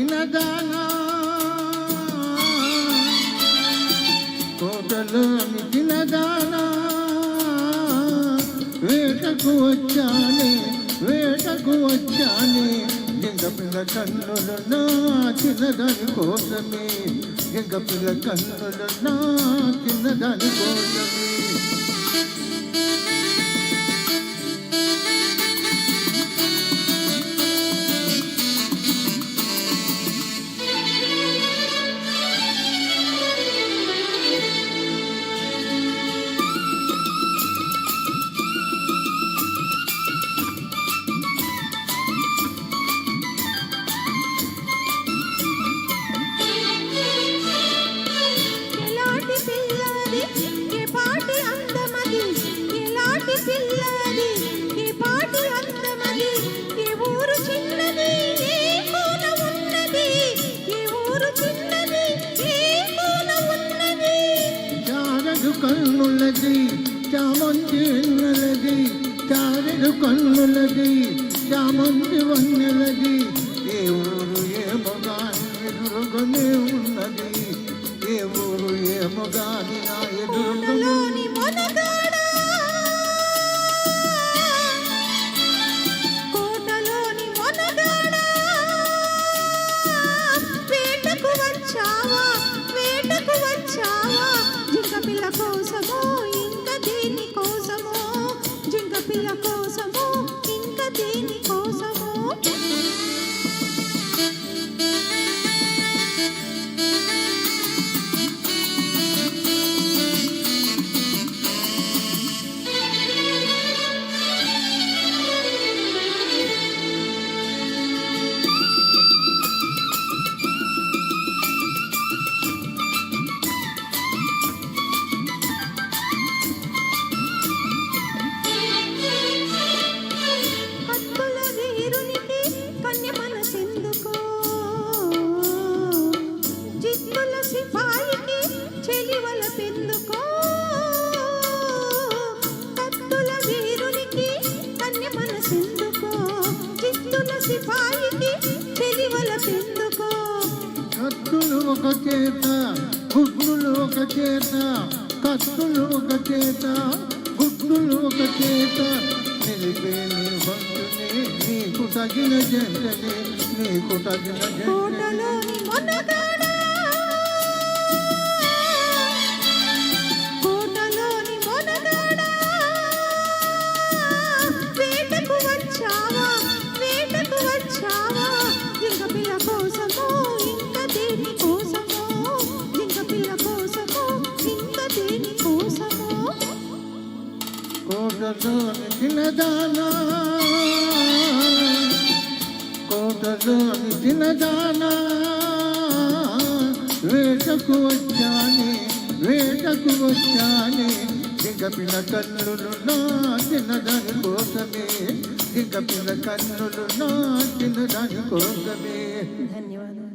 అమికినదానా కోటలు అమికినదానా వేటకు వచ్చానే వేటకు వచ్చానే. ఎంగపిల్ల కన్నులు నా చిన్నదాని కోసమే ఎంగపిల్ల కన్నులు నా చిన్నదాని కోసమే. చారడు కన్నులది చామంతి వెన్నెలది చారడు కన్నులది చామంతి వన్నెలది ఏ ఊరు ఏమో గాని ఎదురుగానే ఉన్నది ఏ ఊరు ఏమో గాని నా ఎదురుగానే Oh. వీరునికి కన్య మనసెందుకో? జిత్తుల సిపాయికి చెలివల పెందుకో? కత్తుల వీరునికి కన్య మనసెందుకో? జిత్తుల సిపాయికి చెలివల పెందుకో? కత్తులు ఒక చేత గుడ్డులు ఒక చేత కత్తులు ఒక చేత గుడ్డులు ఒక చేత నిలిపే బంధునే తగిన జంటనే నీకు తగిన జంటనే కోటలోని మొనగాడా కోటలోని వేటకు వచ్చానే వేటకు వచ్చానే దిగపిన కన్నులు నా తినదాని కోసమే దిగపిన కన్నులు నా తినదాని కోసమే. ధన్యవాదాలు.